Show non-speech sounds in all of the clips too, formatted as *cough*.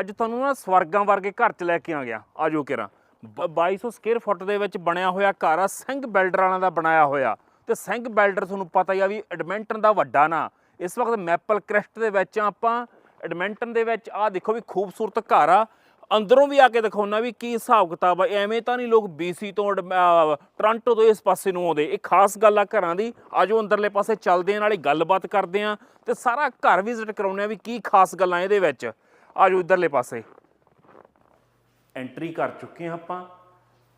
ਅੱਜ ਤੁਹਾਨੂੰ ਨਾ ਸਵਰਗਾਂ ਵਰਗੇ ਘਰ ਚ ਲੈ ਕੇ ਆ ਗਿਆ। ਆਜੋ ਕਿਰਾ। 2200 ਸਕੁਅਰ ਫੁੱਟ ਦੇ ਵਿੱਚ ਬਣਿਆ ਹੋਇਆ ਘਰ ਆ, ਸਿੰਘ ਬਿਲਡਰ ਵਾਲਿਆਂ ਦਾ ਬਣਾਇਆ ਹੋਇਆ। ਤੇ ਸਿੰਘ ਬਿਲਡਰ ਤੁਹਾਨੂੰ ਪਤਾ ਹੀ ਆ ਵੀ ਐਡਮਿੰਟਨ ਦਾ ਵੱਡਾ ਨਾ। ਇਸ ਵਕਤ ਮੈਪਲ ਕ੍ਰੈਸਟ ਦੇ ਵਿੱਚ ਆ ਆਪਾਂ। ਐਡਮਿੰਟਨ ਦੇ ਵਿੱਚ ਆ ਦੇਖੋ ਵੀ ਖੂਬਸੂਰਤ ਘਰ ਆ। ਅੰਦਰੋਂ ਵੀ ਆ ਕੇ ਦਿਖਾਉਣਾ ਵੀ ਕੀ ਹਿਸਾਬ ਕਿਤਾਬ ਆ। ਐਵੇਂ ਤਾਂ ਨਹੀਂ ਲੋਕ BC ਤੋਂ ਅਡ- ਟੋਰਾਂਟੋ ਤੋਂ ਇਸ ਪਾਸੇ ਨੂੰ ਆਉਂਦੇ। ਇਹ ਖਾਸ ਗੱਲ ਆ ਘਰਾਂ ਦੀ। ਆਜੋ ਅੰਦਰਲੇ ਪਾਸੇ ਚੱਲਦੇ ਆ, ਨਾਲੇ ਗੱਲਬਾਤ ਕਰਦੇ ਆ। ਤੇ ਸਾਰਾ ਘਰ ਵਿਜ਼ਿਟ ਕਰਾਉਂਦੇ ਆ ਵੀ ਕੀ ਖਾਸ ਗੱਲਾਂ ਇਹਦੇ ਵਿੱਚ। ਆਜੋ ਇਧਰਲੇ ਪਾਸੇ। ਐਂਟਰੀ ਕਰ ਚੁੱਕੇ ਆ ਆਪਾਂ।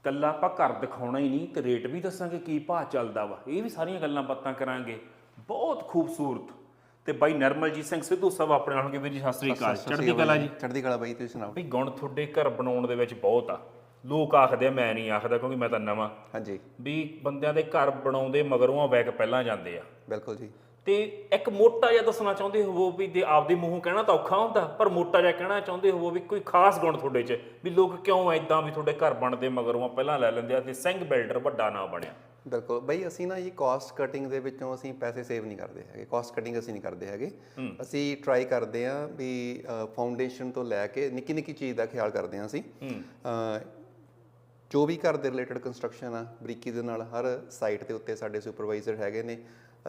ਕੱਲਾ ਆਪਾਂ ਘਰ ਦਿਖਾਉਣਾ ਹੀ ਨਹੀਂ ਤੇ ਰੇਟ ਵੀ ਦੱਸਾਂਗੇ ਕੀ ਭਾਅ ਚੱਲਦਾ ਵਾ। ਇਹ ਵੀ ਸਾਰੀਆਂ ਗੱਲਾਂ ਬਾਤਾਂ ਕਰਾਂਗੇ। ਬਹੁਤ ਖੂਬਸੂਰਤ। ਤੇ ਬਾਈ ਨਰਮਲਜੀਤ ਸਿੰਘ ਸਿੱਧੂ ਸਾਹਿਬ ਆਪਣੇ ਨਾਲ ਹੋਣਗੇ ਵੀਰ ਜੀ ਸਤਿ ਸ੍ਰੀ ਅਕਾਲ। ਚੜ੍ਹਦੀ ਕਲਾ ਜੀ। ਚੜ੍ਹਦੀ ਕਲਾ ਬਾਈ ਤੁਸੀਂ ਸੁਣਾਓ? ਵੀ ਗੁਣ ਤੁਹਾਡੇ ਘਰ ਬਣਾਉਣ ਦੇ ਵਿੱਚ ਬਹੁਤ ਆ। ਲੋਕ ਆਖਦੇ ਆ ਮੈਂ ਨਹੀਂ ਆਖਦਾ ਕਿਉਂਕਿ ਮੈਂ ਤਾਂ ਨਵਾਂ। ਹਾਂਜੀ। ਵੀ ਬੰਦਿਆਂ ਦੇ ਘਰ ਬਣਾਉਂਦੇ ਮਗਰੋਂ ਆ ਬੈਕ ਪਹਿਲਾਂ ਜਾਂਦੇ ਆ। ਬਿਲਕੁਲ ਜੀ। ਤੇ ਇੱਕ ਮੋਟਾ ਜਿਹਾ ਦੱਸਣਾ ਚਾਹੁੰਦੇ ਹੋਵੋ ਵੀ ਦੇ ਆਪਦੇ ਮੂੰਹੋਂ ਕਹਿਣਾ ਤਾਂ ਔਖਾ ਹੁੰਦਾ ਪਰ ਮੋਟਾ ਜਿਹਾ ਕਹਿਣਾ ਚਾਹੁੰਦੇ ਹੋਵੋ ਵੀ ਕੋਈ ਖਾਸ ਗੁਣ ਤੁਹਾਡੇ 'ਚ ਵੀ ਲੋਕ ਕਿਉਂ ਐਦਾਂ ਵੀ ਤੁਹਾਡੇ ਘਰ ਬਣਦੇ ਮਗਰੋਂ ਆ ਪਹਿਲਾਂ ਲੈ ਲੈਂਦੇ ਆ ਤੇ ਸਿੰਘ ਬਿਲਡਰ ਵੱਡਾ ਨਾਂ ਬਣਿਆ? ਬਿਲਕੁਲ ਬਾਈ ਅਸੀਂ ਨਾ ਜੀ ਕਾਸਟ ਕਟਿੰਗ ਦੇ ਵਿੱਚੋਂ ਅਸੀਂ ਪੈਸੇ ਸੇਵ ਨਹੀਂ ਕਰਦੇ ਹੈਗੇ ਕਾਸਟ ਕਟਿੰਗ ਅਸੀਂ ਨਹੀਂ ਕਰਦੇ ਹੈਗੇ। ਅਸੀਂ ਟਰਾਈ ਕਰਦੇ ਹਾਂ ਵੀ ਫਾਊਂਡੇਸ਼ਨ ਤੋਂ ਲੈ ਕੇ ਨਿੱਕੀ ਨਿੱਕੀ ਚੀਜ਼ ਦਾ ਖਿਆਲ ਕਰਦੇ ਹਾਂ ਅਸੀਂ। ਜੋ ਵੀ ਘਰ ਦੇ ਰਿਲੇਟਡ ਕੰਸਟਰਕਸ਼ਨ ਆ ਬਰੀਕੀ ਦੇ ਨਾਲ ਹਰ ਸਾਈਟ ਦੇ ਉੱਤੇ ਸਾਡੇ ਸੁਪਰਵਾਈਜ਼ਰ ਹੈਗੇ ਨੇ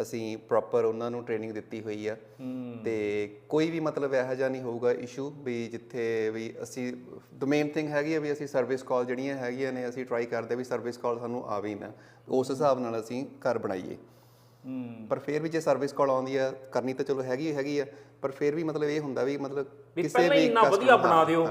ਅਸੀਂ ਪ੍ਰੋਪਰ ਉਹਨਾਂ ਨੂੰ ਟ੍ਰੇਨਿੰਗ ਦਿੱਤੀ ਹੋਈ ਆ। ਤੇ ਕੋਈ ਵੀ ਮਤਲਬ ਇਹੋ ਜਿਹਾ ਨਹੀਂ ਹੋਊਗਾ ਇਸ਼ੂ ਵੀ ਜਿੱਥੇ ਵੀ ਅਸੀਂ ਦ ਮੇਨ ਥਿੰਗ ਹੈਗੀ ਆ ਵੀ ਅਸੀਂ ਸਰਵਿਸ ਕਾਲ ਜਿਹੜੀਆਂ ਹੈਗੀਆਂ ਨੇ ਅਸੀਂ ਟਰਾਈ ਕਰਦੇ ਵੀ ਸਰਵਿਸ ਕਾਲ ਸਾਨੂੰ ਆਵੇ ਨਾ। ਉਸ ਹਿਸਾਬ ਨਾਲ ਅਸੀਂ ਘਰ ਬਣਾਈਏ। ਪਰ ਫਿਰ ਵੀ ਜੇ ਸਰਵਿਸ ਕਾਲ ਆਉਂਦੀ ਆ ਕਰਨੀ ਤਾਂ ਚਲੋ ਹੈਗੀ ਹੈਗੀ ਆ। ਪਰ ਫਿਰ ਵੀ ਮਤਲਬ ਇਹ ਹੁੰਦਾ ਵੀ ਮਤਲਬ ਵੀ ਪਹਿਲਾਂ ਹੀ ਇੰਨਾ ਵਧੀਆ ਬਣਾ ਦਿਓ।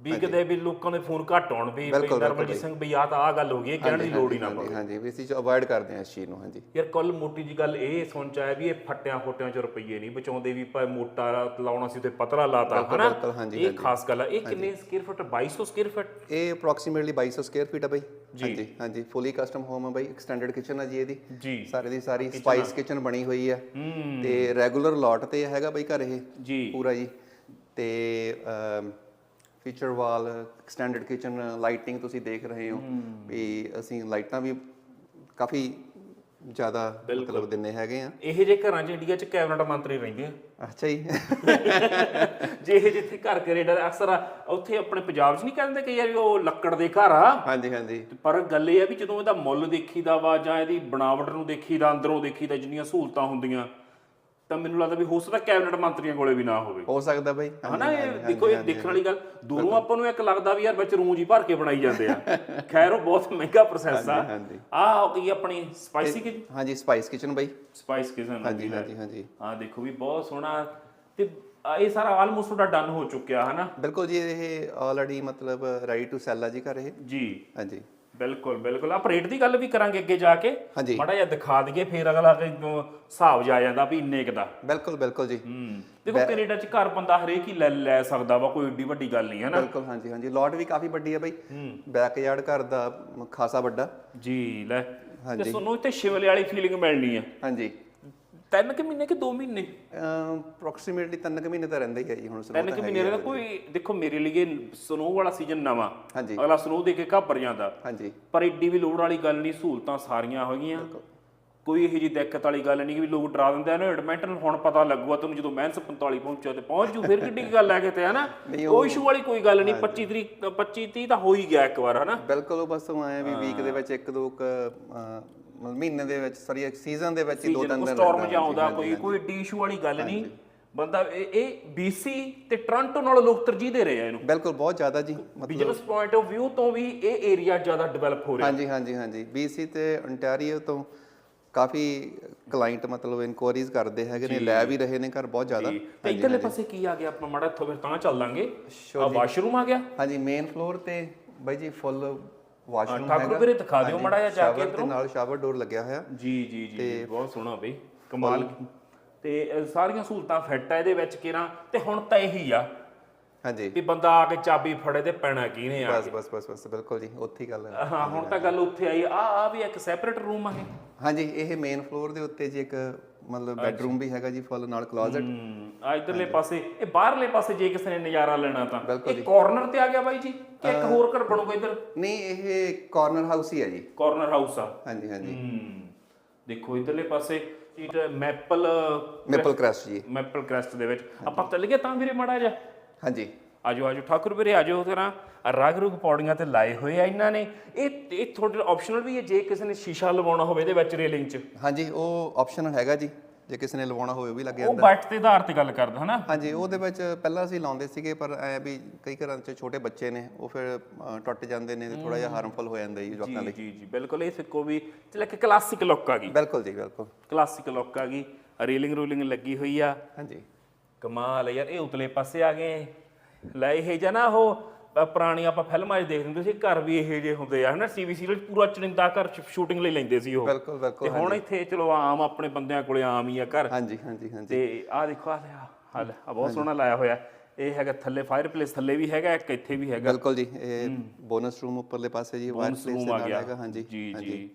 ਵੀ ਕਿਤੇ ਵੀ ਲੋਕਾਂ ਦੇ ਫੋਨ ਘੱਟ ਆਉਣ ਵੀ ਨਰਮਲਜੀਤ ਸਿੰਘ ਵੀ ਆਹ ਤਾਂ ਆਹ ਗੱਲ ਹੋ ਗਈ ਇਹ ਕਹਿਣ ਦੀ ਲੋੜ ਹੀ ਨਾ ਪਵੇ। ਹਾਂਜੀ ਵੀ ਅਸੀਂ ਅਵੋਇਡ ਕਰਦੇ ਹਾਂ ਇਸ ਚੀਜ਼ ਨੂੰ ਹਾਂਜੀ। ਯਾਰ ਕੱਲ ਮੋਟੀ ਜੀ ਗੱਲ ਇਹ ਸੁਣ ਚ ਆਇਆ ਵੀ ਇਹ ਫੱਟਿਆਂ ਫੋਟਿਆਂ ਚ ਰੁਪਈਏ ਨਹੀਂ ਬਚਾਉਂਦੇ ਵੀ ਭਾਵੇਂ ਮੋਟਾ ਲਾਉਣਾ ਸੀ ਤੇ ਪਤਲਾ ਲਾਤਾ ਹਨਾ? ਇਹ ਖਾਸ ਗੱਲ ਆ। ਇਹ ਕਿੰਨੇ ਸਕੁਅਰ ਫੁੱਟ 2200 ਸਕੁਅਰ ਫੁੱਟ ਇਹ ਅਪਰੋਕਸੀਮੇਟਲੀ 2200 ਸਕੁਅਰ ਫੀਟ ਆ ਬਾਈ। ਹਾਂਜੀ ਹਾਂਜੀ ਫੁੱਲੀ ਕਸਟਮ ਹੋਮ ਆ ਬਾਈ ਐਕਸਟੈਂਡਡ ਕਿਚਨ ਆ ਜੀ ਇਹਦੀ। ਜੀ। ਸਾਰੇ ਦੀ ਸਾਰੀ ਸਪਾਈਸ ਕਿਚਨ ਬਣੀ ਹੋਈ ਆ। ਤੇ ਰੈਗੂਲਰ ਲੋਟ ਤੇ ਹੈਗਾ ਬਾਈ ਘਰ ਇਹ। ਜੀ। ਪੂਰਾ ਜੀ। ਤੇ feature wall extended kitchen lighting ਤੁਸੀਂ ਦੇਖ ਰਹੇ ਹੋ ਵੀ ਅਸੀਂ ਲਾਈਟਾਂ ਵੀ ਕਾਫੀ ਜ਼ਿਆਦਾ ਮਤਲਬ ਦਿੰਨੇ ਹੈਗੇ ਆ। ਇਹ ਜੇ ਘਰਾਂ 'ਚ ਇੰਡੀਆ 'ਚ ਕੈਬਨਟ ਮੰਤਰੀ ਰਹਿੰਦੇ ਆ। ਅੱਛਾ ਜੀ। *laughs* ਜੇ ਇਹ ਜਿੱਥੇ ਘਰ ਕੈਨੇਡਾ ਦਾ ਅਕਸਰ ਉੱਥੇ ਆਪਣੇ ਪੰਜਾਬ 'ਚ ਨਹੀਂ ਕਹਿੰਦੇ ਕਿ ਯਾਰ ਵੀ ਉਹ ਲੱਕੜ ਦੇ ਘਰ ਆ। ਹਾਂਜੀ ਹਾਂਜੀ। ਪਰ ਗੱਲ ਇਹ ਆ ਵੀ ਜਦੋਂ ਇਹਦਾ ਮੁੱਲ ਦੇਖੀਦਾ ਵਾ ਜਾਂ ਇਹਦੀ ਬਣਾਵਟ ਨੂੰ ਦੇਖੀਦਾ ਅੰਦਰੋਂ ਦੇਖੀਦਾ ਜਿੰਨੀਆਂ ਸਹੂਲਤਾਂ ਹੁੰਦੀਆਂ। ਤਾਂ ਮੈਨੂੰ ਲੱਗਦਾ ਵੀ ਹੋ ਸਕਦਾ ਕੈਬਨਟ ਮੰਤਰੀਆਂ ਕੋਲੇ ਵੀ ਨਾ ਹੋਵੇ। ਹੋ ਸਕਦਾ ਬਾਈ। ਹਨਾ ਇਹ ਦੇਖੋ ਇਹ ਦੇਖਣ ਵਾਲੀ ਗੱਲ ਦੂਰੋਂ ਆਪਾਂ ਨੂੰ ਇੱਕ ਲੱਗਦਾ ਵੀ ਯਾਰ ਵਿੱਚ ਰੂੰਜ ਹੀ ਭਰ ਕੇ ਬਣਾਈ ਜਾਂਦੇ ਆ। *laughs* ਖੈਰ ਉਹ ਬਹੁਤ ਮਹਿੰਗਾ ਪ੍ਰੋਸੈਸ ਆ। ਹੋ ਗਈ ਆਪਣੀ ਸਪਾਈਸੀ ਕਿ ਹਾਂਜੀ ਸਪਾਈਸ ਕਿਚਨ ਬਾਈ। ਸਪਾਈਸ ਕਿਸਨ ਹਾਂਜੀ ਹਾਂਜੀ ਹਾਂਜੀ ਹਾਂ। ਦੇਖੋ ਵੀ ਬਹੁਤ ਸੋਹਣਾ ਤੇ ਆ ਇਹ ਸਾਰਾ ਆਲਮੋਸਟ ਤੁਹਾਡਾ ਡਨ ਹੋ ਚੁੱਕਿਆ ਹਨਾ? ਬਿਲਕੁਲ ਜੀ ਇਹ ਆਲਰੇਡੀ ਮਤਲਬ ਰੈਡੀ ਟੂ ਸੈਲ ਆ ਜੀ ਘਰ ਇਹ। ਜੀ। ਹਾਂਜੀ। ਬਿਲਕੁਲ ਬਿਲਕੁਲ। ਆਪਾਂ ਰੇਟ ਦੀ ਗੱਲ ਵੀ ਕਰਾਂਗੇ ਅੱਗੇ ਜਾ ਕੇ। ਮਾੜਾ ਜਿਹਾ ਦਿਖਾ ਦਈਏ ਫੇਰ ਅਗਲਾ ਹਿਸਾਬ ਜਾ ਜਾਂਦਾ ਵੀ ਇੰਨੇ ਕੁ ਦਾ। ਬਿਲਕੁਲ ਬਿਲਕੁਲ ਜੀ। ਹੂੰ। ਦੇਖੋ ਕੈਨੇਡਾ ਚ ਘਰ ਬੰਦਾ ਹਰੇਕ ਹੀ ਲੈ ਲੈ ਸਕਦਾ ਵਾ ਕੋਈ ਏਡੀ ਵੱਡੀ ਗੱਲ ਨਹੀਂ ਹੈ ਨਾ ਬਿਲਕੁਲ ਹਾਂਜੀ ਹਾਂਜੀ। ਲੋਟ ਵੀ ਕਾਫੀ ਵੱਡੀ ਹੈ ਬਾਈ। ਬੈਕਯਾਰਡ ਘਰ ਦਾ ਖਾਸਾ ਵੱਡਾ। ਜੀ ਲੈ। ਤੇ ਤੁਹਾਨੂੰ ਇੱਥੇ ਸ਼ਿਮਲੇ ਵਾਲੀ ਫੀਲਿੰਗ ਮਿਲਣੀ ਆ। ਹਾਂਜੀ। ਤਿੰਨ ਕਿ ਮਹੀਨੇ ਕਿ 2 ਮਹੀਨੇ? ਅਪਰੋਕਸੀਮੇਟਲੀ ਤਿੰਨ ਕੁ ਮਹੀਨੇ ਤਾਂ ਰਹਿੰਦਾ ਹੀ ਹੈ ਜੀ ਹੁਣ ਸਨੋ ਤਿੰਨ ਕਿ ਮਹੀਨੇ ਦਾ ਕੋਈ ਦੇਖੋ ਮੇਰੇ ਲਈ ਸਨੋ ਵਾਲਾ ਸੀਜ਼ਨ ਨਵਾਂ। ਹਾਂਜੀ। ਅਗਲਾ ਸਨੋ ਦੇ ਕੇ ਘਾਬਰ ਜਾਂਦਾ। ਹਾਂਜੀ। ਪਰ ਏਡੀ ਵੀ ਲੋੜ ਵਾਲੀ ਗੱਲ ਨਹੀਂ ਸਹੂਲਤਾਂ ਸਾਰੀਆਂ ਹੈਗੀਆਂ ਕੋਈ ਇਹੋ ਜਿਹੀ ਦਿੱਕਤ ਵਾਲੀ ਗੱਲ ਨਹੀਂ ਕਿ ਵੀ ਲੋਕ ਡਰਾ ਦਿੰਦੇ ਆ ਨਾ ਐਡਮਿਟਨ ਹੁਣ ਪਤਾ ਲੱਗੂਗਾ ਤੈਨੂੰ ਜਦੋਂ ਮਹਿੰਸ 45 ਪਹੁੰਚਿਆ ਤੇ ਪਹੁੰਚ ਜੂ ਫਿਰ ਕਿੱਡੀ ਕੁ ਗੱਲ ਹੈ ਕਿਤੇ ਹਨਾ? ਉਹ ਇਸ਼ੂ ਵਾਲੀ ਕੋਈ ਗੱਲ ਨਹੀਂ 25 ਤਰੀਕ 25 30 ਤਾਂ ਹੋ ਹੀ ਗਿਆ ਇੱਕ ਵਾਰ ਹਨਾ? ਬਿਲਕੁਲ ਉਹ ਬਸ ਆਏ ਵੀ ਵੀਕ ਦੇ ਵਿੱਚ ਇੱਕ ਦੋ ਮਤਲਬ ਮਹੀਨੇ ਦੇ ਵਿੱਚ ਸੌਰੀ ਸੀਜ਼ਨ ਦੇ ਵਿੱਚ ਹੀ ਦੋ ਤਿੰਨ ਦਿਨ ਸਟਾਰਮ ਲੱਗਦਾ। ਜਾਉਂਦਾ ਕੋਈ ਕੋਈ ਏਡੀ ਇਸ਼ੂ ਵਾਲੀ ਗੱਲ ਨਹੀਂ। ਬੰਦਾ ਇਹ BC ਤੇ ਟੋਰਾਂਟੋ ਨਾਲ ਲੋਕ ਤਰਜੀਹ ਦੇ ਰਹੇ ਆ ਇਹਨੂੰ। ਬਿਲਕੁਲ ਬਹੁਤ ਜ਼ਿਆਦਾ ਜੀ ਮਤਲਬ ਬਿਜ਼ਨਸ ਪੁਆਇੰਟ ਆਫ View ਤੋਂ ਵੀ ਇਹ ਏਰੀਆ ਜ਼ਿਆਦਾ ਡਿਵੈਲਪ ਹੋ ਰਿਹਾ। ਹਾਂਜੀ ਹਾਂਜੀ ਹਾਂਜੀ। BC ਤੇ ontario ਤੋਂ ਕਾਫੀ ਕਲਾਇੰਟ ਮਤਲਬ ਇਨਕੁਆਰੀਜ਼ ਕਰਦੇ ਹੈਗੇ ਨੇ ਲੈ ਵੀ ਰਹੇ ਨੇ ਘਰ ਬਹੁਤ ਜ਼ਿਆਦਾ। ਤੇ ਇਧਰਲੇ ਪਾਸੇ ਕੀ ਆ ਗਿਆ ਆਪਣਾ ਮਾੜਾ ਇੱਥੋਂ ਫਿਰ ਤਾਂ ਚੱਲ ਲਾਂਗੇ। ਆ ਵਾਸ਼ਰੂਮ ਆ ਗਿਆ। ਹਾਂਜੀ ਮੇਨ ਫਲੋਰ ਤੇ ਬਾਈ ਜੀ ਫੁੱਲ ਵਾਸ਼ਰੂਮ ਠਾਕੁਰ ਵੀਰੇ ਦਿਖਾ ਦਿਓ ਮਾੜਾ ਜਿਹਾ ਜਾ ਕੇ ਤੇ ਨਾਲ ਸ਼ਾਵਰ ਡੋਰ ਲੱਗਿਆ ਹੋਇਆ। ਜੀ ਜੀ ਜੀ ਬਹੁਤ ਸੋਹਣਾ ਬਈ ਕਮਾਲ ਤੇ ਸਾਰੀਆਂ ਸਹੂਲਤਾਂ ਫਿੱਟ ਆ ਇਹਦੇ ਵਿੱਚ ਕਿਰਾਂ ਤੇ ਹੁਣ ਤਾਂ ਇਹੀ ਆ। ਹਾਂਜੀ। ਵੀ ਬੰਦਾ ਆ ਕੇ ਚਾਬੀ ਫੜੇ ਤੇ ਪੈਣਾ ਕਿਹਨੇ ਆ ਬਸ ਬਸ ਬਸ ਬਸ ਬਿਲਕੁਲ ਜੀ ਉੱਥੇ ਹੀ ਗੱਲ ਹੈ। ਹਾਂ ਹੁਣ ਤਾਂ ਗੱਲ ਉੱਥੇ ਆਈ ਆ ਆ ਵੀ ਇੱਕ ਸੈਪਰੇਟ ਰੂਮ ਆ ਇਹ। ਹਾਂਜੀ ਇਹ ਮੇਨ ਫਲੋਰ ਦੇ ਉੱਤੇ ਜੀ ਇੱਕ ਮਤਲਬ ਬੈੱਡਰੂਮ ਵੀ ਹੈਗਾ ਜੀ ਫੁੱਲ ਨਾਲ ਕਲੋਜ਼ਟ ਆ ਇਧਰਲੇ ਪਾਸੇ ਇਹ ਬਾਹਰਲੇ ਪਾਸੇ ਜੇ ਕਿਸੇ ਨੇ ਨਜ਼ਾਰਾ ਲੈਣਾ ਤਾਂ। ਇਹ ਕਾਰਨਰ ਤੇ ਆ ਗਿਆ ਬਾਈ ਜੀ ਕਿ ਇੱਕ ਹੋਰ ਘਰ ਬਣੂਗਾ ਇਧਰ? ਨਹੀਂ ਇਹ ਕਾਰਨਰ ਹਾਊਸ ਹੀ ਹੈ ਜੀ। ਕਾਰਨਰ ਹਾਊਸ ਆ। ਹਾਂਜੀ ਹਾਂਜੀ। ਦੇਖੋ ਇਧਰਲੇ ਪਾਸੇ ਇਹ ਮੈਪਲ ਮੇਪਲ ਕ੍ਰੈਸਟ ਜੀ। ਮੈਪਲ ਕ੍ਰੈਸਟ ਦੇ ਵਿੱਚ। ਆਪਾਂ ਚੱਲ ਗਏ ਤਾਂ ਵੀਰੇ ਮਾੜਾ ਜਿਹਾ। ਹਾਂਜੀ। ਆਜੋ ਆਜੋ ਠਾਕੁਰ ਵੀਰੇ ਆਜੋ ਤੇਰਾ ਰਗ ਰੁਗ ਪੌੜੀਆਂ ਤੇ ਲਾਏ ਹੋਏ ਆ ਇਹਨਾਂ ਨੇ। ਇਹ ਇਹ ਤੁਹਾਡੇ ਆਪਸ਼ਨਲ ਵੀ ਹੈ ਜੇ ਕਿਸੇ ਨੇ ਸ਼ੀਸ਼ਾ ਲਵਾਉਣਾ ਹੋਵੇ ਇਹਦੇ ਵਿੱਚ ਰੇਲਿੰਗ 'ਚ? ਹਾਂਜੀ ਉਹ ਆਪਸ਼ਨ ਹੈਗਾ ਜੀ। ਜੇ ਕਿਸੇ ਨੇ ਲਵਾਉਣਾ ਹੋਵੇ ਉਹ ਵੀ ਲੱਗ ਉਹ ਜਾਂਦਾ। ਬਾਈਟ ਦੇ ਆਧਾਰ ਤੇ ਗੱਲ ਕਰਦਾ ਹਨਾ? ਹਾਂਜੀ ਉਹਦੇ ਵਿੱਚ ਪਹਿਲਾਂ ਅਸੀਂ ਲਾਉਂਦੇ ਸੀਗੇ ਪਰ ਐ ਵੀ ਕਈ ਘਰਾਂ 'ਚ ਛੋਟੇ ਬੱਚੇ ਨੇ ਉਹ ਫਿਰ ਟੁੱਟ ਜਾਂਦੇ ਨੇ ਤੇ ਥੋੜਾ ਜਿਹਾ ਹਾਰਮਫੁਲ ਹੋ ਜਾਂਦਾ ਜੀ ਜਵਾਕਾਂ ਲਈ। ਜੀ ਜੀ ਬਿਲਕੁਲ ਇਹ ਸਿੱਕੋ ਵੀ ਚਲ ਇੱਕ ਕਲਾਸਿਕ ਲੁੱਕ ਆ ਗਈ। ਬਿਲਕੁਲ ਜੀ ਬਿਲਕੁਲ। ਕਲਾਸਿਕ ਲੁੱਕ ਆ ਗਈ ਰੇਲਿੰਗ ਰੂਲਿੰਗ ਲੱਗੀ ਹੋਈ ਆ। ਹਾਂਜੀ। ਕਮਾਲ ਹੈ ਯਾਰ ਇਹ ਉਤਲੇ ਪਾਸੇ ਆ ਗਏ ਲੈ ਇਹ ਜਨਾ ਉਹ ਅ, ਪੁਰਾਣੀ ਆਪਾਂ ਫਿਲਮਾਂ 'ਚ ਦੇਖਦੇ ਹੁੰਦੇ ਸੀ ਘਰ ਵੀ ਇਹੋ ਜਿਹੇ ਹੁੰਦੇ ਆ ਹਨਾ? ਟੀਵੀ ਸੀਰੀਅਲ ਪੂਰਾ ਚਰਿੰਦਾ ਘਰ ਸ਼ੂਟਿੰਗ ਲਈ ਲੈਂਦੇ ਸੀ ਉਹ। ਬਿਲਕੁਲ ਤੇ ਬਿਲਕੁਲ ਹੁਣ ਇੱਥੇ ਚਲੋ ਆਮ ਆਪਣੇ ਬੰਦਿਆਂ ਕੋਲੇ ਆਮ ਹੀ ਆ ਘਰ। ਹਾਂਜੀ ਹਾਂਜੀ ਹਾਂਜੀ। ਤੇ ਆਹ ਦੇਖੋ ਆ ਲਿਆ ਆ ਲੈ ਆ ਬਹੁਤ ਸੋਹਣਾ ਲਾਇਆ ਹੋਇਆ। ਇਹ ਹੈਗਾ ਥੱਲੇ ਫਾਇਰਪਲੇਸ ਥੱਲੇ ਵੀ ਹੈਗਾ ਇੱਕ ਇੱਥੇ ਵੀ ਹੈਗਾ। ਬਿਲਕੁਲ ਜੀ ਇਹ ਬੋਨਸ ਰੂਮ ਉੱਪਰਲੇ ਪਾਸੇ ਜੀ ਵਾਇਰ ਪਲੇਸ ਰੂਮ ਦੇ ਆ ਨਾਲ ਗਿਆ। ਹੈਗਾ ਹਾਂਜੀ ਜੀ ਜੀ।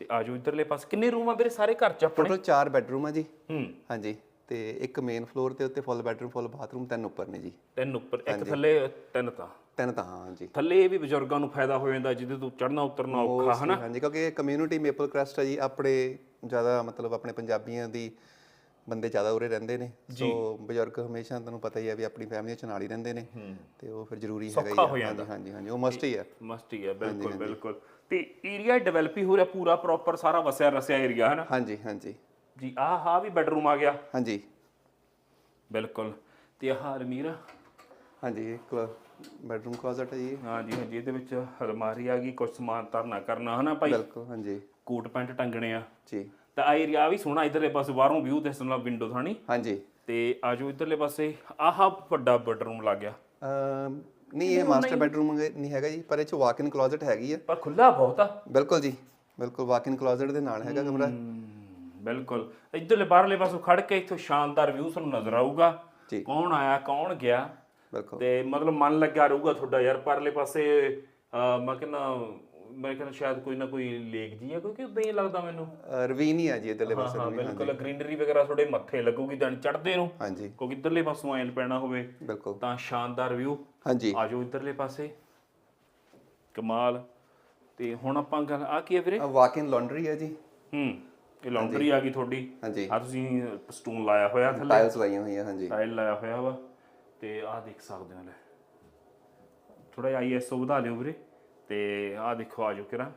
ਤੇ ਆਜੋ ਇਧਰਲੇ ਪਾਸੇ। ਕਿੰਨੇ ਰੂਮ ਆ ਵੀਰੇ? ਸਾਰੇ ਘਰ ਚ ਆਪਣੇ? ਟੋਟਲ 4 ਬੈਡਰੂਮ ਆ ਜੀ। ਹੂੰ। ਹਾਂਜੀ। ਤੇ ਇੱਕ ਮੇਨ ਫਲੋਰ ਤੇ ਉੱਤੇ ਫੁੱਲ ਬੈਡਰੂਮ ਫੁੱਲ ਬਾਥਰੂਮ ਤਿੰਨ ਉੱਪਰ ਨੇ ਜੀ। ਤਿੰਨ ਉੱਪਰ ਇੱਕ ਥੱਲੇ ਤਿੰਨ ਤਾਂ। ਤਿੰਨ ਤਾਂ ਹਾਂ ਜੀ। ਥੱਲੇ ਇਹ ਵੀ ਬਜ਼ੁਰਗਾਂ ਨੂੰ ਫਾਇਦਾ ਹੋ ਜਾਂਦਾ ਜਿਹਦੇ ਤੋਂ ਚੜਨਾ ਉਤਰਨਾ ਔਖਾ ਹਨਾ? ਹਾਂਜੀ ਕਿਉਂਕਿ ਇਹ ਕਮਿਊਨਿਟੀ ਮੇਪਲ ਕ੍ਰੈਸਟ ਹੈ ਜੀ ਆਪਣੇ ਜ਼ਿਆਦਾ ਮਤਲਬ ਆਪਣੇ ਪੰਜਾਬੀਆਂ ਦੀ ਬੰਦੇ ਜ਼ਿਆਦਾ ਉਰੇ ਰਹਿੰਦੇ ਨੇ। ਸੋ ਬਜ਼ੁਰਗ ਹਮੇਸ਼ਾ ਤੁਹਾਨੂੰ ਪਤਾ ਹੀ ਹੈ ਵੀ ਆਪਣੀ ਫੈਮਿਲੀ ਚ ਨਾਲ ਹੀ ਰਹਿੰਦੇ ਨੇ। ਤੇ ਉਹ ਫਿਰ ਜ਼ਰੂਰੀ ਹੈਗਾ ਹੋ ਹੀ। ਹਾਂਜੀ ਹਾਂਜੀ ਹਾਂਜੀ ਉਹ ਮਸਟ ਹੀ ਹੈ ਮਸਟ ਹੀ ਹੈ ਬਿਲਕੁਲ ਬਿਲਕੁਲ। ਤੇ ਏਰੀਆ ਡਿਵੈਲਪ ਹੀ ਹੋ ਰਿਹਾ ਪੂਰਾ ਪ੍ਰੋਪਰ ਸਾਰਾ ਵਸਿਆ ਰਸਿਆ ਏਰੀਆ ਹਨਾ? ਹਾਂਜੀ ਹਾਂਜੀ। ਜੀ ਆਹ ਆ ਵੀ ਬੈਡਰੂਮ ਆ ਗਿਆ। ਹਾਂਜੀ। ਬਿਲਕੁਲ। ਤੇ ਆਹ ਅਲਮੀਰਾ। ਹਾਂਜੀ ਇੱਕ ਬੈਡਰੂਮ ਕਲੋਜ਼ਟ ਹੈ ਜੀ। ਹਾਂਜੀ ਹਾਂਜੀ ਇਹਦੇ ਵਿੱਚ ਅਲਮਾਰੀ ਆ ਗਈ ਕੁਝ ਸਮਾਨ ਤਰਨਾ ਕਰਨਾ ਹਨਾ ਭਾਈ? ਬਿਲਕੁਲ ਹਾਂਜੀ। ਕੋਟ ਪੈਂਟ ਟੰਗਣੇ ਆ। ਜੀ। ਤਾਂ ਆ ਏਰੀਆ ਵੀ ਸੋਹਣਾ ਇਧਰਲੇ ਪਾਸੇ ਬਾਹਰੋਂ ਵਿਊ ਤੇ ਨਾਲ ਵਿੰਡੋ ਥਾਣੀ। ਹਾਂਜੀ। ਤੇ ਆਜੋ ਇਧਰਲੇ ਪਾਸੇ ਆਹ ਵੱਡਾ ਬੈਡਰੂਮ ਲੱਗ ਗਿਆ। ਅਮ, ਨਹੀਂ ਇਹ ਮਾਸਟਰ ਬੈਡਰੂਮ ਨਹੀਂ ਹੈਗਾ ਜੀ ਪਰ ਇਹ ਚ ਵਾਕ ਇਨ ਕਲੋਜ਼ਟ ਹੈਗੀ ਆ। ਪਰ ਖੁੱਲਾ ਬਹੁਤ ਆ। ਬਿਲਕੁਲ ਜੀ ਬਿਲਕੁਲ ਵਾਕ ਇਨ ਕਲੋਜ਼ਟ ਦੇ ਨਾਲ ਹੈਗਾ ਕਮਰਾ। ਬਿਲਕੁਲ। ਇਧਰਲੇ ਬਾਹਰਲੇ ਪਾਸੋਂ ਖੜ ਕੇ ਇੱਥੋਂ ਸ਼ਾਨਦਾਰ ਵਿਊ ਤੁਹਾਨੂੰ ਨਜ਼ਰ ਆਊਗਾ। ਜੀ। ਕੌਣ ਆਇਆ ਕੌਣ ਗਿਆ? ਬਿਲਕੁਲ। ਤੇ ਮਤਲਬ ਮਨ ਲੱਗਿਆ ਰਹੂਗਾ ਤੁਹਾਡਾ ਯਾਰ ਪਰਲੇ ਪਾਸੇ ਅਹ, ਮੈਂ ਕਹਿੰਦਾ ਮੈਂ ਕਹਿੰਦਾ ਸ਼ਾਇਦ ਕੋਈ ਨਾ ਕੋਈ ਲੇਕ ਜੀ ਹੈ ਕਿਉਂਕਿ ਉਦਾਂ ਹੀ ਲੱਗਦਾ ਮੈਨੂੰ। ਰਵੀਨ ਹੀ ਆ ਜੀ ਇਧਰਲੇ ਪਾਸੇ ਹਾਂ ਬਿਲਕੁਲ। ਗ੍ਰੀਨਰੀ ਵਗੈਰਾ ਤੁਹਾਡੇ ਮੱਥੇ ਲੱਗੂਗੀ ਦਿਨ ਚੜਦੇ ਨੂੰ ਹਾਂਜੀ। ਕਿਉਂਕਿ ਇਧਰਲੇ ਪਾਸੋਂ ਆਇਲ ਪੈਣਾ ਹੋਵੇ ਬਿਲਕੁਲ। ਤਾਂ ਸ਼ਾਨਦਾਰ ਵਿਊ ਹਾਂਜੀ। ਆਜੋ ਇਧਰਲੇ ਪਾਸੇ। ਕਮਾਲ। ਤੇ ਹੁਣ ਆਪਾਂ ਗੱਲ ਆ ਕੀ ਹੈ ਵੀਰੇ? ਵਾਕ ਇਨ ਲਾਂਡਰੀ ਹੈ ਜੀ। ਹੂੰ। ਇਹ ਲਾਉਂਡਰੀ ਆ ਗਈ ਤੁਹਾਡੀ। ਹਾਂਜੀ। ਆ ਤੁਸੀਂ ਸਟੂਨ ਲਾਇਆ ਹੋਇਆ ਥੱਲੇ। ਟਾਇਲਸ ਲਾਈਆਂ ਹੋਈਆਂ ਹਾਂਜੀ। ਟਾਈਲ ਲਾਇਆ ਹੋਇਆ ਵਾ। ਤੇ ਆਹ ਦੇਖ ਸਕਦੇ ਹੋ ਲੈ। ਥੋੜਾ ਜਿਹਾ ਆਈਐਸਓ ਵਧਾ ਲਿਓ ਵੀਰੇ। ਤੇ ਆਹ ਦੇਖੋ ਆਜੋ ਕਿਰਾ।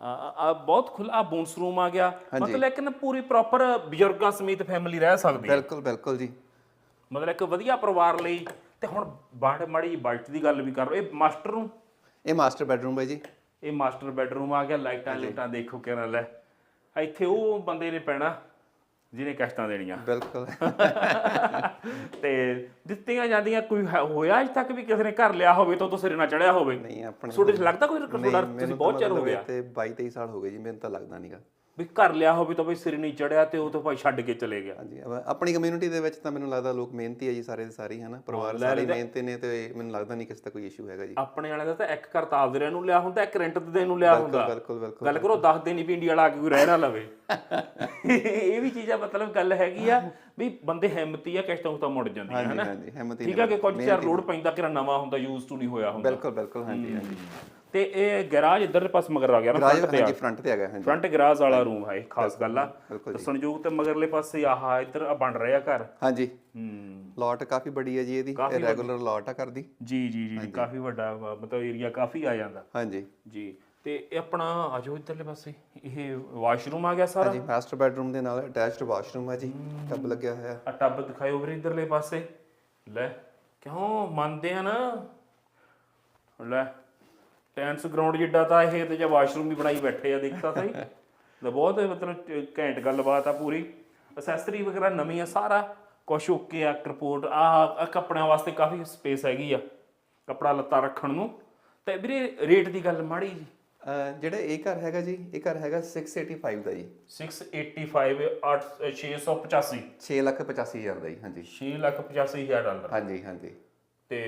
ਆ ਬਹੁਤ ਖੁੱਲਾ ਬੋਨਸ ਰੂਮ ਆ ਗਿਆ। ਮਤਲਬ ਇੱਕ ਨਾ ਪੂਰੀ ਪ੍ਰੋਪਰ ਬਜ਼ੁਰਗਾਂ ਸਮੇਤ ਫੈਮਿਲੀ ਰਹਿ ਸਕਦੀ। ਹੈ ਬਿਲਕੁਲ ਬਿਲਕੁਲ ਜੀ। ਮਤਲਬ ਇੱਕ ਵਧੀਆ ਪਰਿਵਾਰ ਲਈ। ਤੇ ਹੁਣ ਬਾੜ ਮਾੜੀ ਬਲਟ ਦੀ ਗੱਲ ਵੀ ਕਰ ਇਹ ਮਾਸਟਰ ਰੂਮ ਇਹ ਮਾਸਟਰ ਬੈਡਰੂਮ ਹੈ ਜੀ। ਇਹ ਮਾਸਟਰ ਬੈਡਰੂਮ ਆ ਗਿਆ। ਲਾਈਟਾਂ ਲੂਟਾਂ ਦੇਖੋ ਕਿਹਨਾਂ ਲੈ। ਇੱਥੇ ਉਹ ਬੰਦੇ ਨੇ ਪੈਣਾ ਜਿਹਨੇ ਕਿਸ਼ਤਾਂ ਦੇਣੀਆਂ। ਬਿਲਕੁਲ। *laughs* ਤੇ ਦਿੱਤੀਆਂ ਜਾਂਦੀਆਂ ਕੋਈ ਹੋਇਆ ਅਜ ਤੱਕ ਵੀ ਕਿਸੇ ਨੇ ਘਰ ਲਿਆ ਹੋਵੇ ਤਾਂ ਉਹ ਤੋਂ ਸਿਰੇ ਨਾਲ ਚੜਿਆ ਹੋਵੇ। ਨਹੀਂ ਆਪਣੇ ਤੁਹਾਡੇ 'ਚ ਲੱਗਦਾ ਕੋਈ ਤੁਹਾਡਾ ਤੁਸੀਂ ਬਹੁਤ ਚਿਰ ਹੋ ਗਿਆ। ਤੇ 22 23 ਸਾਲ ਹੋ ਗਏ ਜੀ ਮੈਨੂੰ ਤਾਂ ਲੱਗਦਾ ਨਹੀਂਗਾ ਵੀ ਘਰ ਲਿਆ ਹੋਵੇ ਤਾਂ ਬਈ ਸਿਰੇ ਨਹੀਂ ਚੜਿਆ ਤੇ ਉਹ ਤਾਂ ਭਾਈ ਛੱਡ ਕੇ ਚਲੇ ਗਿਆ। ਹਾਂਜੀ ਆਪਣੀ ਕਮਿਊਨਿਟੀ ਦੇ ਵਿੱਚ ਤਾਂ ਮੈਨੂੰ ਲੱਗਦਾ ਲੋਕ ਮਿਹਨਤੀ ਹੈ ਜੀ ਸਾਰੇ ਦੇ ਸਾਰੇ ਹੀ ਹਨਾ? ਪਰਿਵਾਰ ਸਾਰੇ ਮਿਹਨਤੀ ਨੇ ਤੇ ਮੈਨੂੰ ਲੱਗਦਾ ਨਹੀਂ ਕਿਸੇ ਦਾ ਕੋਈ ਇਸ਼ੂ ਹੈਗਾ ਜੀ। ਆਪਣੇ ਵਾਲੇ ਦਾ ਤਾਂ ਇੱਕ ਘਰ ਤਾਂ ਆਪਦੇ ਰਹਿਣ ਨੂੰ ਲਿਆ ਹੁੰਦਾ ਇੱਕ ਰੈਂਟ ਤੇ ਦੇਣ ਨੂੰ ਲਿਆ ਹੁੰਦਾ। ਬਿਲਕੁਲ ਬਿਲਕੁਲ। ਗੱਲ ਕਰੋ ਦੱਸ ਦੇ ਨਹੀਂ ਵੀ ਇੰਡੀਆ ਵਾਲਾ ਆ ਕੇ ਕੋਈ ਰਹਿ ਨਾ ਲਵੇ। ਇਹ ਵੀ ਚੀਜ਼ਾਂ ਮਤਲਬ ਗੱਲ ਹੈਗੀ ਆ ਵੀ ਬੰਦੇ ਹਿੰਮਤੀ ਆ ਕਿਸ਼ਤਾਂ ਉਤਾਂ ਮੁੜ ਜਾਂਦੀਆਂ ਹਾਂਜੀ ਹਨਾ? ਹਾਂਜੀ ਹਿੰਮਤੀ ਠੀਕ ਆ ਕਿ ਕੁਝ ਚਿਰ ਲੋਡ ਪੈਂਦਾ ਕਿ ਨਵਾਂ ਹੁੰਦਾ ਯੂਜ਼ ਟੂ ਨਹੀਂ ਹੋਇਆ ਹੁੰਦਾ। ਬਿਲਕੁਲ ਬਿਲਕੁਲ ਹਾਂਜੀ ਹਾਂਜੀ। ਤੇ ਇਹ ਗੈਰਾਜ ਇੱਧਰ ਪਾਸ ਮਗਰ ਆ ਗਿਆ ਨਾ ਰਾਜ front ਤੇ ਆ। ਹਾਂਜੀ ਫਰੰਟ ਤੇ ਆ ਗਿਆ ਹਾਂਜੀ। ਫਰੰਟ ਗੈਰਾਜ ਵਾਲਾ ਰੂਮ ਹੈ ਇਹ ਖਾਸ ਗੱਲ ਆ। ਬਿਲਕੁਲ ਤੇ ਮਗਰਲੇ ਪਾਸੇ ਆਹ ਇੱਧਰ ਆ ਬਣ ਰਿਹਾ ਘਰ। ਹਾਂਜੀ। ਹੂੰ। ਲਾਟ ਕਾਫੀ ਬੜੀ ਹੈ ਜੀ ਇਹਦੀ ਇਹ ਰੈਗੂਲਰ ਲਾਟ ਆ ਕਰਦੀ ਜੀ ਜੀ ਜੀ ਕਾਫੀ ਵੱਡਾ ਵਾ, ਮਤਲਬ ਏਰੀਆ ਕਾਫੀ ਆ ਜਾਂਦਾ। ਹਾਂਜੀ। ਜੀ ਤੇ ਇਹ ਆਪਣਾ ਆਜੋ ਇੱਧਰਲੇ ਪਾਸੇ ਇਹ ਵਾਸ਼ਰੂਮ ਆ ਗਿਆ ਸਾਰਾ। ਹਾਂਜੀ ਮਾਸਟਰ ਬੈਡਰੂਮ ਦੇ ਨਾਲ ਅਟੈਚਡ ਵਾਸ਼ਰੂਮ ਹੈ ਜੀ ਟੱਬ ਲੱਗਿਆ ਹੋਇਆ। ਆ ਟੱਬ ਦਿਖਾਇਓ ਵੀਰੇ ਇੱਧਰਲੇ ਪਾਸੇ। ਲੈ ਕਿਉਂ ਮੰਨਦੇ ਆ ਨਾ? ਲੈ। ਟੈਂਸ ਗਰਾਊਂਡ ਜਿੱਡਾ ਤਾਂ ਇਹ ਤੇ ਜਾਂ ਵਾਸ਼ਰੂਮ ਵੀ ਬਣਾਈ ਬੈਠੇ ਆ ਦੇਖਤਾ ਸਹੀ। ਤਾਂ ਬਹੁਤ ਮਤਲਬ ਘੈਂਟ ਗੱਲਬਾਤ ਆ ਪੂਰੀ। ਅਸੈਸਰੀ ਵਗੈਰਾ ਨਵੀਂ ਆ ਸਾਰਾ ਕੁਛ ਓਕੇ ਆ ਰਿਪੋਰਟ ਆ ਕੱਪੜਿਆਂ ਵਾਸਤੇ ਕਾਫੀ ਸਪੇਸ ਹੈਗੀ ਆ ਕੱਪੜਾ ਲੱਤਾ ਰੱਖਣ ਨੂੰ। ਤੇ ਵੀਰੇ ਰੇਟ ਦੀ ਗੱਲ ਮਾੜੀ ਜੀ। ਜਿਹੜਾ ਇਹ ਘਰ ਹੈਗਾ ਜੀ ਇਹ ਘਰ ਹੈਗਾ 685 ਦਾ ਜੀ। 685 8 685 6 ਲੱਖ 85 ਹਜ਼ਾਰ ਦਾ ਜੀ ਹਾਂਜੀ। 6 ਲੱਖ 85 ਹਜ਼ਾਰ ਡਾਲਰ। ਹਾਂਜੀ ਹਾਂਜੀ। ਤੇ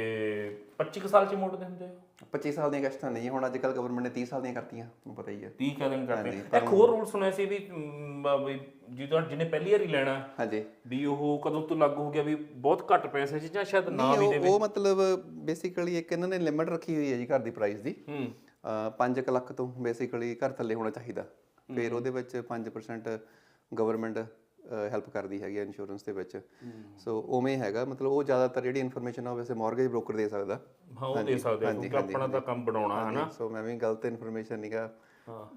25 ਕੁ ਸਾਲ ਚ ਮੋੜਦੇ ਹੁੰਦੇ ਆ। 25 ਸਾਲ ਦੀਆਂ ਕਿਸ਼ਤਾਂ ਨਹੀਂ ਹੁਣ ਅੱਜ ਕੱਲ ਗਵਰਨਮੈਂਟ ਨੇ 30 ਸਾਲ ਦੀਆਂ ਕਰਤੀਆਂ ਤੁਹਾਨੂੰ ਪਤਾ ਹੀ ਹੈ 30 ਕਦਮ ਕਰਦੇ? ਇੱਕ ਹੋਰ ਰੂਲ ਸੁਣਿਆ ਸੀ ਵੀ ਮ, ਵੀ ਜਦੋਂ ਜਿਹਨੇ ਪਹਿਲੀ ਵਾਰੀ ਲੈਣਾ ਹਾਂਜੀ। ਵੀ ਉਹ ਕਦੋਂ ਤੋਂ ਲਾਗੂ ਹੋ ਗਿਆ ਵੀ ਬਹੁਤ ਘੱਟ ਪੈਸੇ ਚ ਜਾਂ ਸ਼ਾਇਦ ਨਾ ਵੀ ਨਹੀਂ, ਉਹ ਉਹ ਮਤਲਬ ਬੇਸਿਕਲੀ ਇੱਕ ਇਹਨਾਂ ਨੇ ਲਿਮਟ ਰੱਖੀ ਹੋਈ ਹੈ ਜੀ ਘਰ ਦੀ ਪ੍ਰਾਈਸ ਦੀ। ਹੂੰ। 5 ਲੱਖ ਤੋਂ ਬੇਸਿਕਲੀ ਘਰ ਥੱਲੇ ਹੋਣਾ ਚਾਹੀਦਾ। ਫਿਰ ਉਹਦੇ ਵਿੱਚ 5% ਗਵਰਨਮੈਂਟ ਹੈਲਪ ਕਰਦੀ ਹੈਗੀ ਇੰਸ਼ੋਰੈਂਸ ਦੇ ਵਿੱਚ। ਸੋ ਉਵੇਂ ਹੈਗਾ ਮਤਲਬ ਉਹ ਜ਼ਿਆਦਾਤਰ ਜਿਹੜੀ ਇਨਫੋਰਮੇਸ਼ਨ ਆ ਵੈਸੇ ਮਾਰਗੇਜ ਬ੍ਰੋਕਰ ਦੇ ਸਕਦਾ। ਹਾਂ ਉਹ ਦੇ ਸਕਦੇ ਕਿਉਂਕਿ ਆਪਣਾ ਤਾਂ ਕੰਮ ਬਣਾਉਣਾ ਹੈ ਨਾ ਸੋ ਮੈਂ ਵੀ ਗਲਤ ਇਨਫੋਰਮੇਸ਼ਨ ਨਹੀਂਗਾ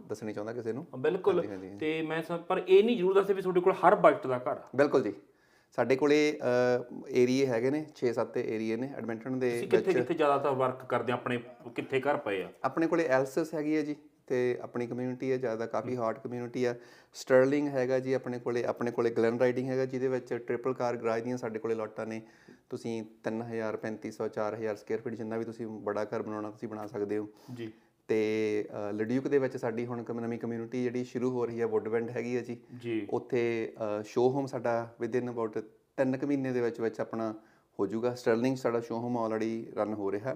ਦੱਸਣੀ ਚਾਹੁੰਦਾ ਕਿਸੇ ਨੂੰ। ਬਿਲਕੁਲ। ਤੇ ਮੈਂ ਪਰ ਇਹ ਨਹੀਂ ਜ਼ਰੂਰ ਦੱਸਦੇ ਵੀ ਤੁਹਾਡੇ ਕੋਲ ਹਰ ਬਜਟ ਦਾ ਘਰ। ਬਿਲਕੁਲ ਜੀ। ਸਾਡੇ ਕੋਲੇ ਏਰੀਏ ਹੈਗੇ ਨੇ 6-7 ਏਰੀਏ ਨੇ ਐਡਮਿੰਟਨ ਦੇ ਤੁਸੀਂ ਕਿੱਥੇ ਕਿੱਥੇ ਜ਼ਿਆਦਾਤਰ ਵਰਕ ਕਰਦੇ ਆਪਣੇ ਕਿੱਥੇ ਘਰ ਪਏ ਆ? ਆਪਣੇ ਕੋਲੇ ਐਲਸਸ ਹੈਗੀ ਹੈ ਜੀ। ਤੇ ਆਪਣੀ ਕਮਿਊਨਿਟੀ ਹੈ ਜ਼ਿਆਦਾ ਕਾਫੀ ਹਾਰਡ ਕਮਿਊਨਿਟੀ ਹੈ ਸਟਰਲਿੰਗ ਹੈਗਾ ਜੀ ਆਪਣੇ ਕੋਲੇ ਆਪਣੇ ਕੋਲੇ ਗਲਨ ਰਾਈਡਿੰਗ ਹੈਗਾ ਜਿਹਦੇ ਵਿੱਚ ਟ੍ਰਿਪਲ ਕਾਰ ਗਰਾਜ ਦੀਆਂ ਸਾਡੇ ਕੋਲੇ ਲੋਟਾਂ ਨੇ। ਤੁਸੀਂ 3000 3500 4000 ਸਕੁਅਰ ਫੀਟ ਜਿੰਨਾ ਵੀ ਤੁਸੀਂ ਬੜਾ ਘਰ ਬਣਾਉਣਾ ਤੁਸੀਂ ਬਣਾ ਸਕਦੇ ਹੋ। ਜੀ। ਤੇ ਅ, ਲਡਿਊਕ ਦੇ ਵਿੱਚ ਸਾਡੀ ਹੁਣ ਨਵੀਂ ਕਮਿਊਨਿਟੀ ਜਿਹੜੀ ਸ਼ੁਰੂ ਹੋ ਰਹੀ ਹੈ ਵੁੱਡਵੈਂਡ ਹੈਗੀ ਹੈ ਜੀ। ਉੱਥੇ ਸ਼ੋ ਹੋਮ ਸਾਡਾ ਵਿਦਿਨ ਅਬਾਊਟ 3 ਕੁ ਮਹੀਨੇ ਦੇ ਵਿੱਚ ਵਿੱਚ ਆਪਣਾ ਹੋ ਜਾਊਗਾ। ਸਟਰਲਿੰਗ ਸਾਡਾ ਸ਼ੋ ਹੋਮ ਆਲਰੇਡੀ ਰਨ ਹੋ ਰਿਹਾ।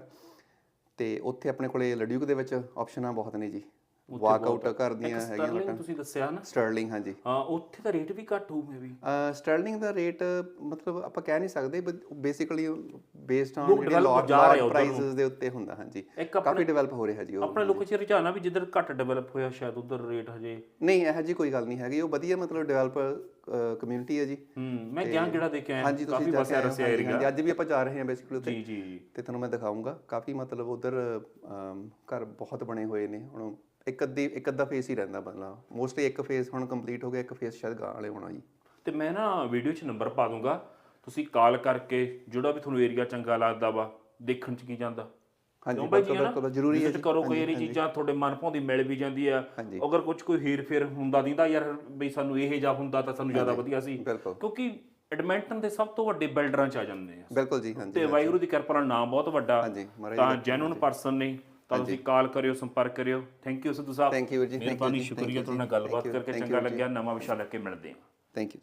ਤੇ ਉੱਥੇ ਆਪਣੇ ਕੋਲੇ ਲਡਿਊਕ ਦੇ ਵਿੱਚ ਆਪਸ਼ਨਾਂ ਬਹੁਤ ਨੇ ਜੀ। ਵਾਕ ਆਊਟ ਕਰ ਦੀਆਂ ਹੈਗੀਆਂ ਸਟਰਲਿੰਗ ਤੁਸੀਂ ਦੱਸਿਆ ਨਾ? ਸਟਰਲਿੰਗ ਹਾਂਜੀ। ਹਾਂ ਉੱਥੇ ਦਾ ਰੇਟ ਵੀ ਘੱਟ ਹੋਊ ਮੇਬੀ ਸਟਰਲਿੰਗ ਦਾ ਰੇਟ ਮਤਲਬ ਆਪਾਂ ਕਹਿ ਨਹੀਂ ਸਕਦੇ ਬੇਸਿਕਲੀ ਬੇਸਡ ਔਨ ਜਿਹੜੇ ਲੋਟ। ਪ੍ਰਾਈਸਸ ਦੇ ਉੱਤੇ ਹੁੰਦਾ ਹਾਂਜੀ। ਕਾਫੀ ਡਿਵੈਲਪ ਹੋ ਰਿਹਾ ਜੀ ਉਹ। ਆਪਣੇ ਲੋਕਾਂ 'ਚ ਰੁਝਾਨ ਆ ਵੀ ਜਿੱਧਰ ਘੱਟ ਡਿਵੈਲਪ ਹੋਇਆ ਸ਼ਾਇਦ ਉਧਰ ਰੇਟ ਹਜੇ। ਨਹੀਂ ਇਹੋ ਜੀ ਕੋਈ ਗੱਲ ਨਹੀਂ ਹੈਗੀ। ਉਹ ਵਧੀਆ ਮਤਲਬ ਡਿਵੈਲਪ ਕਮਿਊਨਿਟੀ ਹੈ ਜੀ। ਹੂੰ ਮੈਂ ਗਿਆ ਜਿਹੜਾ ਦੇ ਕੇ ਆਇਆ ਹਾਂਜੀ ਤੁਸੀਂ ਜਾ ਕੇ ਰਸਿਆ ਏਰੀਆ ਅੱਜ ਵੀ ਆਪਾਂ ਜਾ ਰਹੇ ਹਾਂ ਬੇਸਿਕਲੀ ਉੱਥੇ। ਜੀ ਜੀ ਜੀ। ਤੇ ਤੁਹਾਨੂੰ ਮੈਂ ਦਿਖਾਉਂਗਾ ਕਾਫੀ ਮਤਲਬ ਉਧਰ ਘਰ ਬਹੁਤ ਬਣੇ ਹੋਏ ਨੇ। ਹੁਣ ਇੱਕ ਅੱਧੀ ਇੱਕ ਅੱਧਾ ਫੇਸ ਹੀ ਰਹਿੰਦਾ ਮਤਲਬ ਮੋਸਟਲੀ ਇੱਕ ਫੇਸ ਹੁਣ ਕੰਪਲੀਟ ਹੋ ਗਿਆ ਇੱਕ ਫੇਸ ਸ਼ਾਇਦ ਗਾਂ ਵਾਲੇ ਹੋਣਾ ਜੀ। ਤੇ ਮੈਂ ਨਾ ਵੀਡੀਓ 'ਚ ਨੰਬਰ ਪਾ ਦੂੰਗਾ। ਤੁਸੀਂ ਕਾਲ ਕਰਕੇ ਜਿਹੜਾ ਵੀ ਤੁਹਾਨੂੰ ਏਰੀਆ ਚੰਗਾ ਲੱਗਦਾ ਵਾ ਦੇਖਣ 'ਚ ਕੀ ਜਾਂਦਾ? ਹਾਂਜੀ ਬਿਲਕੁਲ ਜ਼ਰੂਰੀ ਹੈ ਕਰੋ ਕੋਈ ਇਹੜੀ ਚੀਜ਼ਾਂ ਤੁਹਾਡੇ ਮਨ ਭਾਉਂਦੀ ਮਿਲ ਵੀ ਜਾਂਦੀ ਆ। ਅਗਰ ਕੁਝ ਕੋਈ ਹੀਰ ਫੇਰ ਹੁੰਦਾ ਦੀਂਦਾ ਯਾਰ ਬਈ ਸਾਨੂੰ ਇਹ ਜਾ ਹੁੰਦਾ ਤਾਂ ਸਾਨੂੰ ਜ਼ਿਆਦਾ ਵਧੀਆ ਸੀ। ਕਿਉਂਕਿ ਐਡਮਿੰਟਨ ਦੇ ਸਭ ਤੋਂ ਵੱਡੇ ਬਿਲਡਰਾਂ 'ਚ ਆ ਜਾਂਦੇ ਆ। ਬਿਲਕੁਲ ਜੀ ਹਾਂਜੀ ਤੇ ਵਾਹਿਗੁਰੂ ਦੀ ਕਿਰਪਾ ਨਾਲ ਨਾਮ ਬਹੁਤ ਵੱਡਾ। ਤਾਂ ਜੈਨੂਨ ਪਰਸਨ ਨੇ ਤਾਂ ਤੁਸੀਂ ਕਾਲ ਕਰਿਓ ਸੰਪਰਕ ਕਰਿਓ। Thank you Sidhu Sahib. Thank you ਜੀ। ਮਿਹਰਬਾਨੀ ਸ਼ੁਕਰੀਆ ਤੁਹਾਡੇ ਨਾਲ ਗੱਲਬਾਤ ਕਰਕੇ ਚੰਗਾ ਲੱਗਿਆ। ਨਵਾਂ ਵਿਸ਼ਾ ਲੈ ਕੇ ਮਿਲਦੇ ਹਾਂ। Thank you